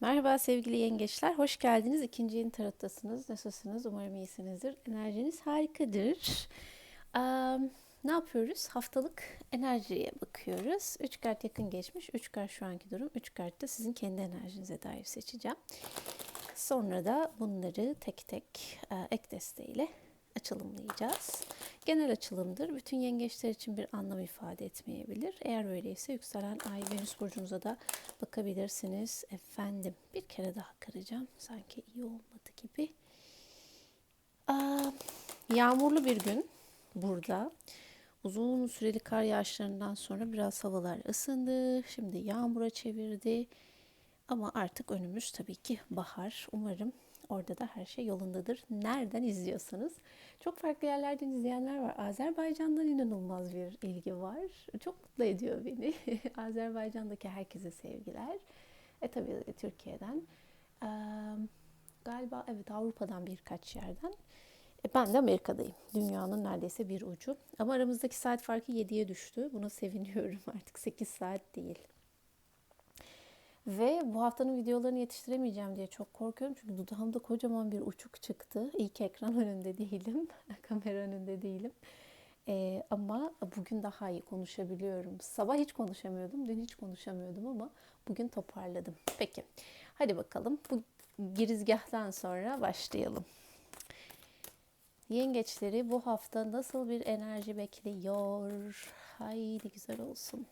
Merhaba sevgili yengeçler, hoş geldiniz. İkinci yeni tarottasınız. Nasılsınız? Umarım iyisinizdir. Enerjiniz harikadır. Am, ne yapıyoruz? Haftalık enerjiye bakıyoruz. Üç kart yakın geçmiş, üç kart şu anki durum, üç kart da sizin kendi enerjinize dair seçeceğim. Sonra da bunları tek tek e, ek desteğiyle açılımlayacağız. Genel açılımdır. Bütün yengeçler için bir anlam ifade etmeyebilir. Eğer öyleyse yükselen ay Venüs burcunuza da bakabilirsiniz. Efendim bir kere daha kıracağım. Sanki iyi olmadı gibi. Aa, yağmurlu bir gün burada. Uzun süreli kar yağışlarından sonra biraz havalar ısındı. Şimdi yağmura çevirdi. Ama artık önümüz tabii ki bahar. Umarım orada da her şey yolundadır. Nereden izliyorsanız. Çok farklı yerlerden izleyenler var. Azerbaycan'dan inanılmaz bir ilgi var. Çok mutlu ediyor beni. Azerbaycan'daki herkese sevgiler. E tabii Türkiye'den. Ee, galiba evet Avrupa'dan birkaç yerden. E, ben de Amerika'dayım. Dünyanın neredeyse bir ucu. Ama aramızdaki saat farkı 7'ye düştü. Buna seviniyorum artık 8 saat değil. Ve bu haftanın videolarını yetiştiremeyeceğim diye çok korkuyorum. Çünkü dudağımda kocaman bir uçuk çıktı. İlk ekran önünde değilim. Kamera önünde değilim. Ee, ama bugün daha iyi konuşabiliyorum. Sabah hiç konuşamıyordum. Dün hiç konuşamıyordum ama bugün toparladım. Peki. Hadi bakalım. Bu girizgahtan sonra başlayalım. Yengeçleri bu hafta nasıl bir enerji bekliyor? Haydi güzel olsun.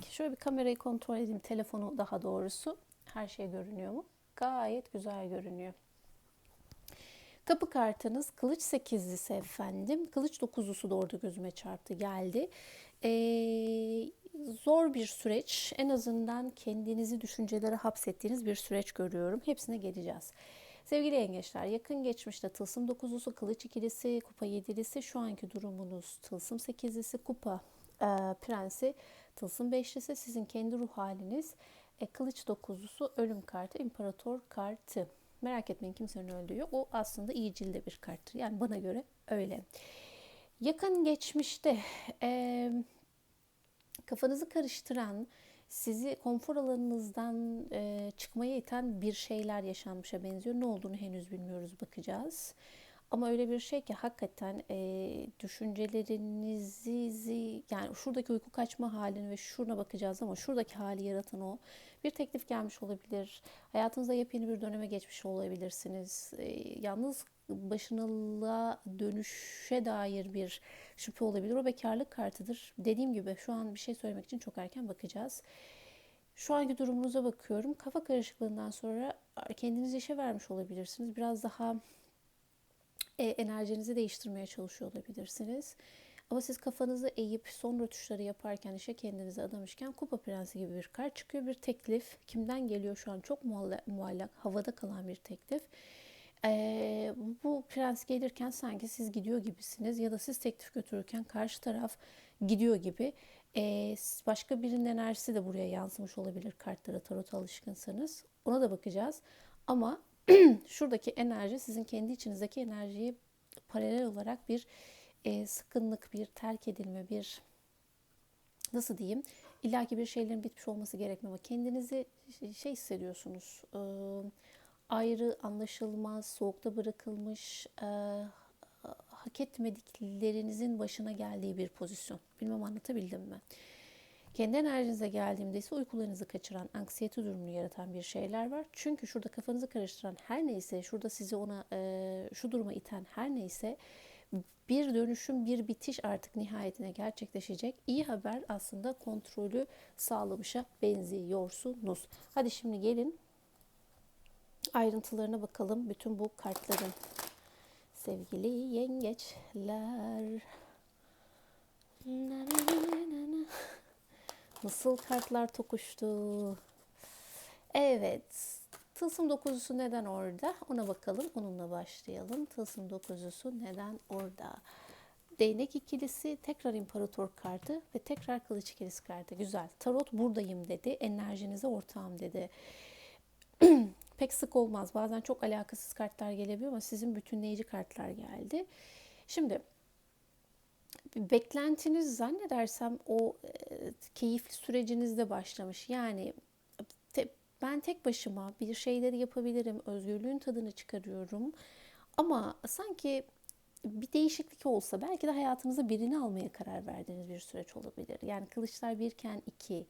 Peki şöyle bir kamerayı kontrol edeyim. Telefonu daha doğrusu. Her şey görünüyor mu? Gayet güzel görünüyor. Kapı kartınız kılıç sekizlisi efendim. Kılıç dokuzlusu da orada gözüme çarptı geldi. Ee, zor bir süreç. En azından kendinizi düşüncelere hapsettiğiniz bir süreç görüyorum. Hepsine geleceğiz. Sevgili yengeçler yakın geçmişte tılsım dokuzlusu, kılıç ikilisi, kupa yedilisi, şu anki durumunuz tılsım sekizlisi, kupa e, prensi, tılsım beşlisi, sizin kendi ruh haliniz, e, kılıç dokuzlusu, ölüm kartı, imparator kartı. Merak etmeyin kimsenin öldüğü yok. O aslında iyi cilde bir karttır. Yani bana göre öyle. Yakın geçmişte e, kafanızı karıştıran, sizi konfor alanınızdan e, çıkmaya iten bir şeyler yaşanmışa benziyor. Ne olduğunu henüz bilmiyoruz, bakacağız. Ama öyle bir şey ki hakikaten e, düşüncelerinizi yani şuradaki uyku kaçma halini ve şuna bakacağız ama şuradaki hali yaratan o. Bir teklif gelmiş olabilir. Hayatınızda yepyeni bir döneme geçmiş olabilirsiniz. E, yalnız başınılığa dönüşe dair bir şüphe olabilir. O bekarlık kartıdır. Dediğim gibi şu an bir şey söylemek için çok erken bakacağız. Şu anki durumunuza bakıyorum. Kafa karışıklığından sonra kendinizi işe vermiş olabilirsiniz. Biraz daha e, enerjinizi değiştirmeye çalışıyor olabilirsiniz. Ama siz kafanızı eğip son rötuşları yaparken işe kendinizi adamışken kupa prensi gibi bir kart çıkıyor. Bir teklif kimden geliyor şu an çok muallak havada kalan bir teklif. Ee, bu prens gelirken sanki siz gidiyor gibisiniz ya da siz teklif götürürken karşı taraf gidiyor gibi. Ee, başka birinin enerjisi de buraya yansımış olabilir kartlara tarot alışkınsanız. Ona da bakacağız. Ama şuradaki enerji sizin kendi içinizdeki enerjiyi paralel olarak bir e, sıkınlık, bir terk edilme, bir nasıl diyeyim illaki bir şeylerin bitmiş olması gerekmiyor ama kendinizi şey hissediyorsunuz e, ayrı, anlaşılmaz, soğukta bırakılmış, e, hak etmediklerinizin başına geldiği bir pozisyon. Bilmem anlatabildim mi? Kendi enerjinize geldiğimde ise uykularınızı kaçıran, anksiyete durumunu yaratan bir şeyler var. Çünkü şurada kafanızı karıştıran her neyse, şurada sizi ona e, şu duruma iten her neyse bir dönüşüm, bir bitiş artık nihayetine gerçekleşecek. İyi haber aslında kontrolü sağlamışa benziyorsunuz. Hadi şimdi gelin ayrıntılarına bakalım bütün bu kartların. Sevgili yengeçler. Na, na, na, Nasıl kartlar tokuştu. Evet. Tılsım dokuzusu neden orada? Ona bakalım. Onunla başlayalım. Tılsım dokuzusu neden orada? Değnek ikilisi, tekrar imparator kartı ve tekrar kılıç ikilisi kartı. Güzel. Tarot buradayım dedi. Enerjinize ortağım dedi. Pek sık olmaz. Bazen çok alakasız kartlar gelebiliyor ama sizin bütünleyici kartlar geldi. Şimdi beklentiniz zannedersem o e, keyifli sürecinizde başlamış. Yani ben tek başıma bir şeyleri yapabilirim, özgürlüğün tadını çıkarıyorum. Ama sanki bir değişiklik olsa belki de hayatınıza birini almaya karar verdiğiniz bir süreç olabilir. Yani kılıçlar birken iki.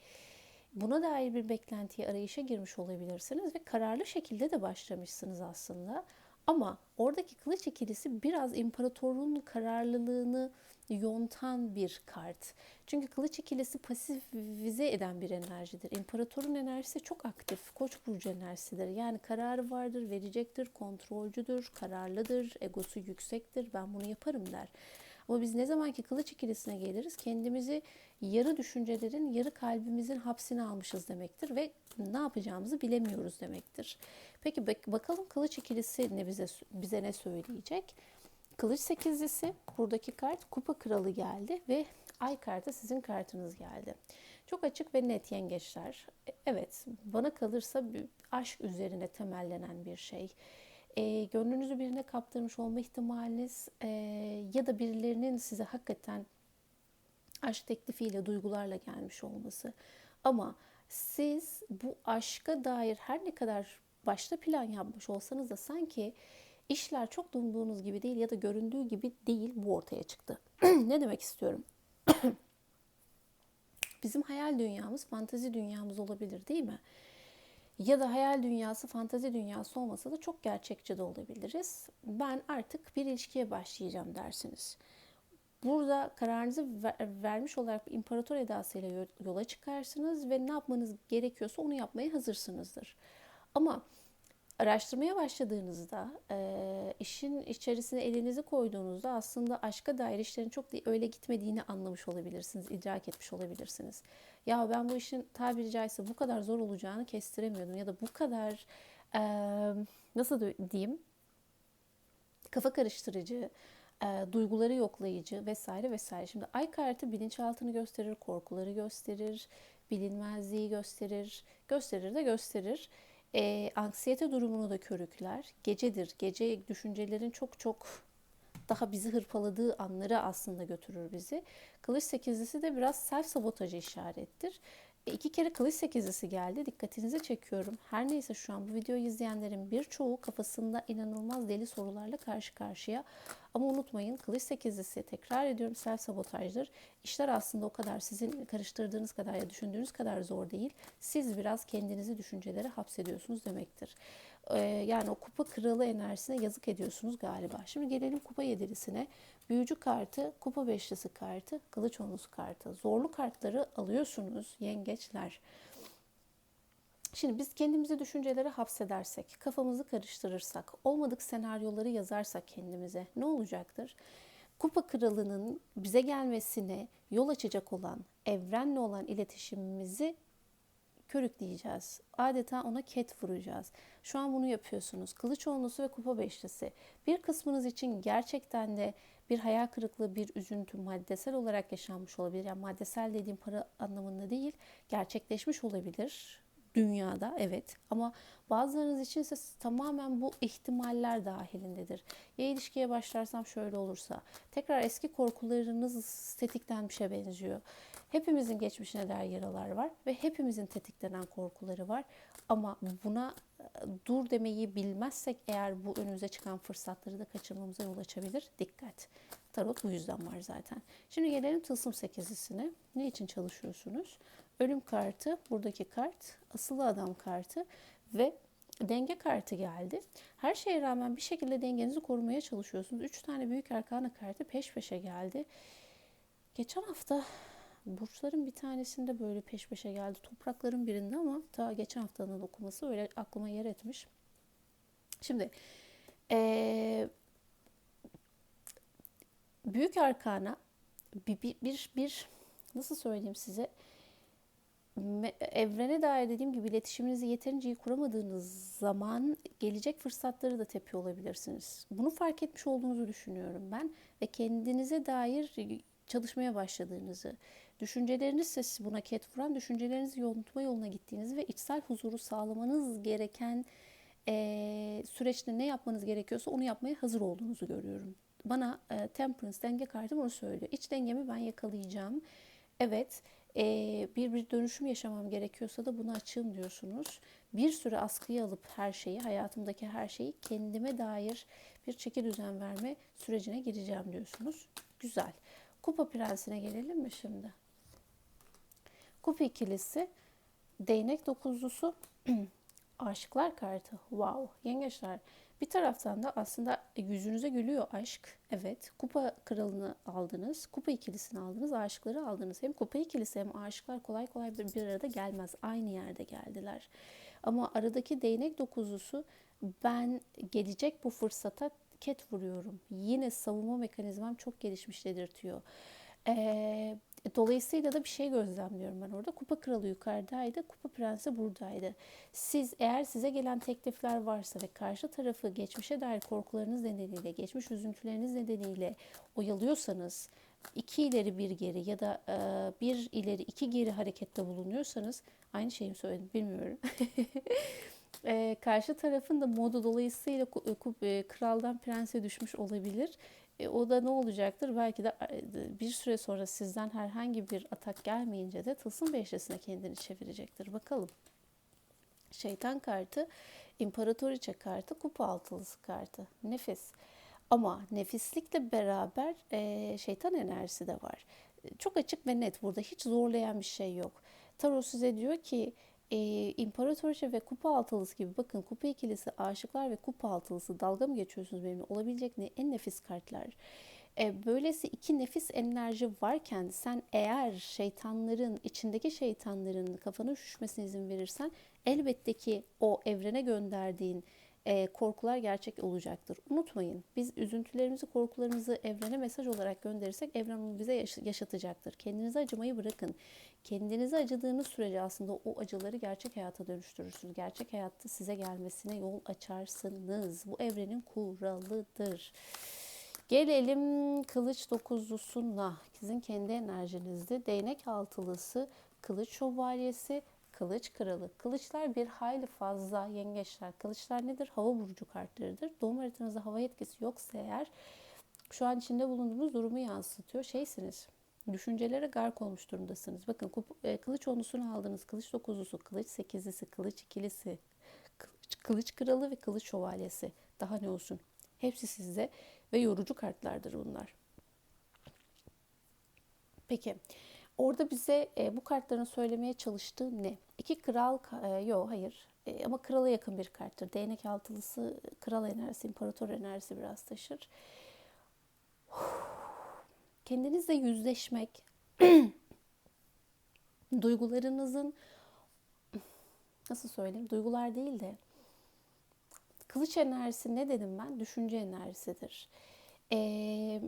Buna dair bir beklentiye arayışa girmiş olabilirsiniz ve kararlı şekilde de başlamışsınız aslında. Ama oradaki kılıç ikilisi biraz imparatorluğun kararlılığını yontan bir kart. Çünkü kılıç ikilisi pasifize eden bir enerjidir. İmparatorun enerjisi çok aktif. Koç burcu enerjisidir. Yani kararı vardır, verecektir, kontrolcüdür, kararlıdır, egosu yüksektir. Ben bunu yaparım der. Ama biz ne zamanki kılıç ikilisine geliriz kendimizi yarı düşüncelerin, yarı kalbimizin hapsine almışız demektir ve ne yapacağımızı bilemiyoruz demektir. Peki bakalım kılıç ikilisi ne bize bize ne söyleyecek? Kılıç sekizlisi buradaki kart kupa kralı geldi ve ay kartı sizin kartınız geldi. Çok açık ve net yengeçler. E, evet bana kalırsa bir aşk üzerine temellenen bir şey. E, gönlünüzü birine kaptırmış olma ihtimaliniz e, ya da birilerinin size hakikaten aşk teklifiyle, duygularla gelmiş olması. Ama siz bu aşka dair her ne kadar başta plan yapmış olsanız da sanki işler çok umduğunuz gibi değil ya da göründüğü gibi değil bu ortaya çıktı. ne demek istiyorum? Bizim hayal dünyamız fantazi dünyamız olabilir değil mi? Ya da hayal dünyası fantazi dünyası olmasa da çok gerçekçi de olabiliriz. Ben artık bir ilişkiye başlayacağım dersiniz. Burada kararınızı ver, vermiş olarak imparator edasıyla yola çıkarsınız ve ne yapmanız gerekiyorsa onu yapmaya hazırsınızdır. Ama araştırmaya başladığınızda, e, işin içerisine elinizi koyduğunuzda aslında aşka dair işlerin çok öyle gitmediğini anlamış olabilirsiniz, idrak etmiş olabilirsiniz. Ya ben bu işin tabiri caizse bu kadar zor olacağını kestiremiyordum ya da bu kadar e, nasıl diyeyim kafa karıştırıcı, e, duyguları yoklayıcı vesaire vesaire. Şimdi ay kartı bilinçaltını gösterir, korkuları gösterir, bilinmezliği gösterir, gösterir de gösterir. E, anksiyete durumunu da körükler. Gecedir. Gece düşüncelerin çok çok daha bizi hırpaladığı anları aslında götürür bizi. Kılıç sekizlisi de biraz self sabotajı işarettir. E, iki kere kılıç sekizlisi geldi. Dikkatinizi çekiyorum. Her neyse şu an bu videoyu izleyenlerin birçoğu kafasında inanılmaz deli sorularla karşı karşıya. Ama unutmayın kılıç sekizlisi tekrar ediyorum self sabotajdır. İşler aslında o kadar sizin karıştırdığınız kadar ya düşündüğünüz kadar zor değil. Siz biraz kendinizi düşüncelere hapsediyorsunuz demektir. Ee, yani o kupa kralı enerjisine yazık ediyorsunuz galiba. Şimdi gelelim kupa yedilisine. Büyücü kartı, kupa beşlisi kartı, kılıç onlusu kartı. Zorlu kartları alıyorsunuz yengeçler. Şimdi biz kendimizi düşüncelere hapsedersek, kafamızı karıştırırsak, olmadık senaryoları yazarsak kendimize ne olacaktır? Kupa kralının bize gelmesine yol açacak olan, evrenle olan iletişimimizi körükleyeceğiz. Adeta ona ket vuracağız. Şu an bunu yapıyorsunuz. Kılıç onlusu ve kupa beşlisi. Bir kısmınız için gerçekten de bir hayal kırıklığı, bir üzüntü maddesel olarak yaşanmış olabilir. Yani maddesel dediğim para anlamında değil, gerçekleşmiş olabilir dünyada evet ama bazılarınız için ise tamamen bu ihtimaller dahilindedir. Ya ilişkiye başlarsam şöyle olursa tekrar eski korkularınız tetiklenmişe benziyor. Hepimizin geçmişine dair yaralar var ve hepimizin tetiklenen korkuları var. Ama buna e, dur demeyi bilmezsek eğer bu önümüze çıkan fırsatları da kaçırmamıza yol açabilir. Dikkat. Tarot bu yüzden var zaten. Şimdi gelelim tılsım sekizlisine. Ne için çalışıyorsunuz? Ölüm kartı, buradaki kart, asılı adam kartı ve denge kartı geldi. Her şeye rağmen bir şekilde dengenizi korumaya çalışıyorsunuz. Üç tane büyük arkana kartı peş peşe geldi. Geçen hafta burçların bir tanesinde böyle peş peşe geldi. Toprakların birinde ama ta geçen haftanın okuması öyle aklıma yer etmiş. Şimdi ee, büyük arkana bir, bir, bir, bir nasıl söyleyeyim size evrene dair dediğim gibi iletişiminizi yeterince iyi kuramadığınız zaman gelecek fırsatları da tepiyor olabilirsiniz. Bunu fark etmiş olduğunuzu düşünüyorum ben ve kendinize dair çalışmaya başladığınızı, düşünceleriniz ise buna ket vuran düşüncelerinizi yontma yoluna gittiğinizi ve içsel huzuru sağlamanız gereken e, süreçte ne yapmanız gerekiyorsa onu yapmaya hazır olduğunuzu görüyorum. bana e, temperance denge kartı bunu söylüyor. İç dengemi ben yakalayacağım. Evet e, bir bir dönüşüm yaşamam gerekiyorsa da bunu açığım diyorsunuz. Bir süre askıya alıp her şeyi, hayatımdaki her şeyi kendime dair bir çeki düzen verme sürecine gireceğim diyorsunuz. Güzel. Kupa prensine gelelim mi şimdi? Kupa ikilisi, değnek dokuzlusu, aşıklar kartı. Wow. Yengeçler. Bir taraftan da aslında yüzünüze gülüyor aşk. Evet. Kupa kralını aldınız. Kupa ikilisini aldınız. Aşıkları aldınız. Hem kupa ikilisi hem aşıklar kolay kolay bir, bir arada gelmez. Aynı yerde geldiler. Ama aradaki değnek dokuzlusu ben gelecek bu fırsata ket vuruyorum. Yine savunma mekanizmam çok gelişmiş dedirtiyor. Ee, dolayısıyla da bir şey gözlemliyorum ben orada. Kupa kralı yukarıdaydı, kupa prensi buradaydı. Siz eğer size gelen teklifler varsa ve karşı tarafı geçmişe dair korkularınız nedeniyle, geçmiş üzüntüleriniz nedeniyle oyalıyorsanız, iki ileri bir geri ya da e, bir ileri iki geri harekette bulunuyorsanız, aynı şeyi mi söyledim bilmiyorum. e, karşı tarafın da modu dolayısıyla e, kraldan prense düşmüş olabilir. E, o da ne olacaktır? Belki de e, bir süre sonra sizden herhangi bir atak gelmeyince de tılsım beşlisine kendini çevirecektir. Bakalım. Şeytan kartı, imparatoriçe kartı, kupa altılısı kartı. Nefis. Ama nefislikle beraber e, şeytan enerjisi de var. Çok açık ve net burada hiç zorlayan bir şey yok. Tarot size diyor ki e, İmparatoriçe ve Kupa Altılısı gibi bakın Kupa ikilisi, Aşıklar ve Kupa Altılısı dalga mı geçiyorsunuz benimle? Olabilecek ne en nefis kartlar. E, böylesi iki nefis enerji varken sen eğer şeytanların, içindeki şeytanların kafanın şişmesine izin verirsen elbette ki o evrene gönderdiğin e, korkular gerçek olacaktır. Unutmayın biz üzüntülerimizi, korkularımızı evrene mesaj olarak gönderirsek evren onu bize yaşatacaktır. Kendinize acımayı bırakın. Kendinize acıdığınız sürece aslında o acıları gerçek hayata dönüştürürsünüz. Gerçek hayatta size gelmesine yol açarsınız. Bu evrenin kuralıdır. Gelelim kılıç dokuzlusuna. Sizin kendi enerjinizde değnek altılısı, kılıç şövalyesi, Kılıç kralı. Kılıçlar bir hayli fazla yengeçler. Kılıçlar nedir? Hava burcu kartlarıdır. Doğum haritanızda hava etkisi yoksa eğer şu an içinde bulunduğunuz durumu yansıtıyor. Şeysiniz, düşüncelere gark olmuş durumdasınız. Bakın e, kılıç onlusunu aldınız. Kılıç dokuzlusu, kılıç sekizlisi, kılıç ikilisi, kılıç, kılıç kralı ve kılıç şövalyesi. Daha ne olsun? Hepsi sizde ve yorucu kartlardır bunlar. Peki. Orada bize e, bu kartların söylemeye çalıştığı ne? İki kral, e, yok hayır e, ama krala yakın bir karttır. Değnek altılısı kral enerjisi, imparator enerjisi biraz taşır. Kendinizle yüzleşmek, duygularınızın nasıl söyleyeyim, duygular değil de kılıç enerjisi ne dedim ben? Düşünce enerjisidir. Eee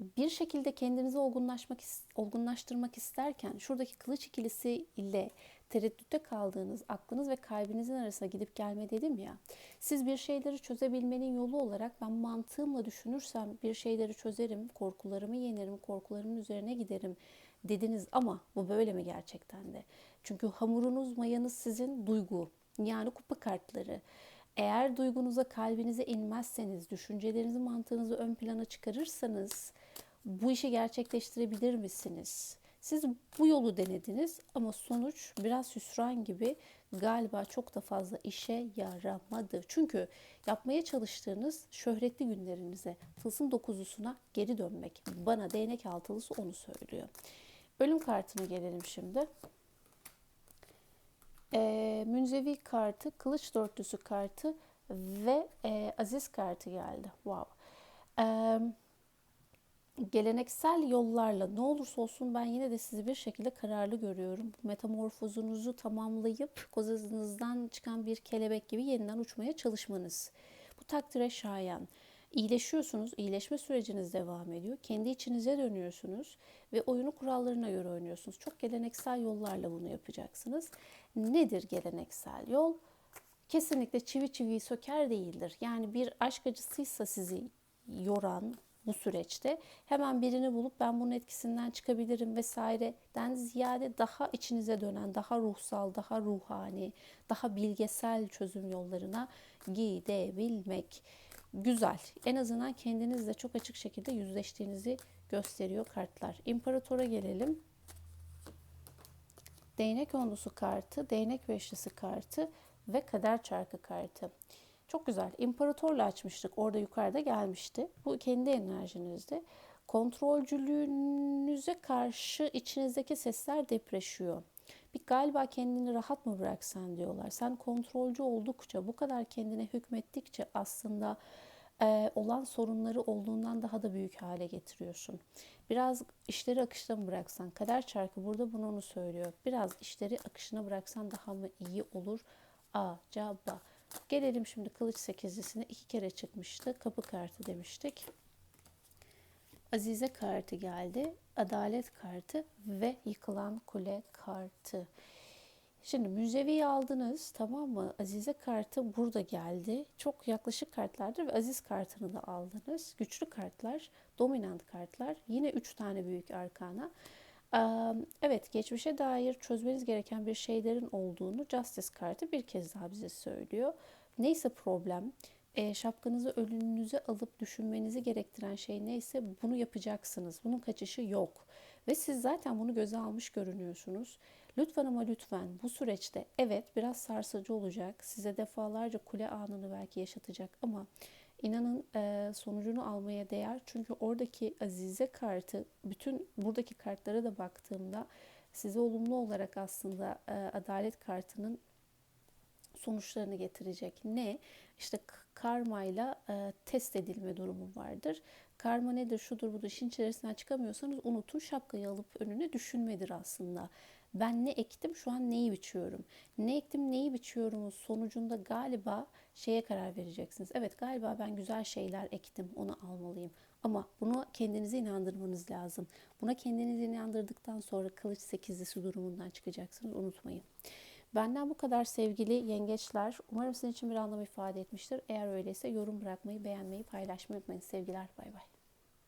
bir şekilde kendinizi olgunlaşmak olgunlaştırmak isterken şuradaki kılıç ikilisi ile tereddütte kaldığınız aklınız ve kalbinizin arasına gidip gelme dedim ya. Siz bir şeyleri çözebilmenin yolu olarak ben mantığımla düşünürsem bir şeyleri çözerim, korkularımı yenerim, korkularımın üzerine giderim dediniz ama bu böyle mi gerçekten de? Çünkü hamurunuz, mayanız sizin duygu. Yani kupa kartları. Eğer duygunuza, kalbinize inmezseniz, düşüncelerinizi, mantığınızı ön plana çıkarırsanız bu işi gerçekleştirebilir misiniz? Siz bu yolu denediniz ama sonuç biraz hüsran gibi galiba çok da fazla işe yaramadı. Çünkü yapmaya çalıştığınız şöhretli günlerinize, tılsım dokuzusuna geri dönmek. Bana değnek altılısı onu söylüyor. Ölüm kartına gelelim şimdi. Ee, münzevi kartı, kılıç dörtlüsü kartı ve e, aziz kartı geldi. Wow. Ee, geleneksel yollarla ne olursa olsun ben yine de sizi bir şekilde kararlı görüyorum. Metamorfozunuzu tamamlayıp kozanızdan çıkan bir kelebek gibi yeniden uçmaya çalışmanız. Bu takdire şayan. İyileşiyorsunuz, iyileşme süreciniz devam ediyor. Kendi içinize dönüyorsunuz ve oyunu kurallarına göre oynuyorsunuz. Çok geleneksel yollarla bunu yapacaksınız. Nedir geleneksel yol? Kesinlikle çivi çiviyi söker değildir. Yani bir aşk acısıysa sizi yoran, bu süreçte. Hemen birini bulup ben bunun etkisinden çıkabilirim vesaireden ziyade daha içinize dönen, daha ruhsal, daha ruhani, daha bilgesel çözüm yollarına gidebilmek. Güzel. En azından kendinizle çok açık şekilde yüzleştiğinizi gösteriyor kartlar. İmparatora gelelim. Değnek onlusu kartı, değnek beşlisi kartı ve kader çarkı kartı. Çok güzel. İmparatorla açmıştık. Orada yukarıda gelmişti. Bu kendi enerjinizde. Kontrolcülüğünüze karşı içinizdeki sesler depreşiyor. Bir galiba kendini rahat mı bıraksan diyorlar. Sen kontrolcü oldukça, bu kadar kendine hükmettikçe aslında e, olan sorunları olduğundan daha da büyük hale getiriyorsun. Biraz işleri akışta mı bıraksan? Kader çarkı burada bunu onu söylüyor. Biraz işleri akışına bıraksan daha mı iyi olur? Acaba. Gelelim şimdi kılıç sekizlisine. iki kere çıkmıştı. Kapı kartı demiştik. Azize kartı geldi. Adalet kartı ve yıkılan kule kartı. Şimdi müzevi aldınız tamam mı? Azize kartı burada geldi. Çok yaklaşık kartlardır ve Aziz kartını da aldınız. Güçlü kartlar, dominant kartlar. Yine 3 tane büyük arkana. Evet, geçmişe dair çözmeniz gereken bir şeylerin olduğunu Justice kartı bir kez daha bize söylüyor. Neyse problem, e, şapkanızı önünüze alıp düşünmenizi gerektiren şey neyse bunu yapacaksınız. Bunun kaçışı yok. Ve siz zaten bunu göze almış görünüyorsunuz. Lütfen ama lütfen bu süreçte evet biraz sarsıcı olacak. Size defalarca kule anını belki yaşatacak ama inanın e, sonucunu almaya değer. Çünkü oradaki Azize kartı bütün buradaki kartlara da baktığımda size olumlu olarak aslında e, adalet kartının sonuçlarını getirecek. Ne? İşte karmayla e, test edilme durumu vardır. Karma nedir, şudur budur, işin içerisinden çıkamıyorsanız unutun şapkayı alıp önüne düşünmedir aslında. Ben ne ektim, şu an neyi biçiyorum? Ne ektim, neyi biçiyorum sonucunda galiba şeye karar vereceksiniz. Evet galiba ben güzel şeyler ektim, onu almalıyım. Ama bunu kendinize inandırmanız lazım. Buna kendinizi inandırdıktan sonra kılıç sekizlisi durumundan çıkacaksınız, unutmayın. Benden bu kadar sevgili yengeçler. Umarım sizin için bir anlam ifade etmiştir. Eğer öyleyse yorum bırakmayı, beğenmeyi, paylaşmayı unutmayın. Sevgiler, bay bay.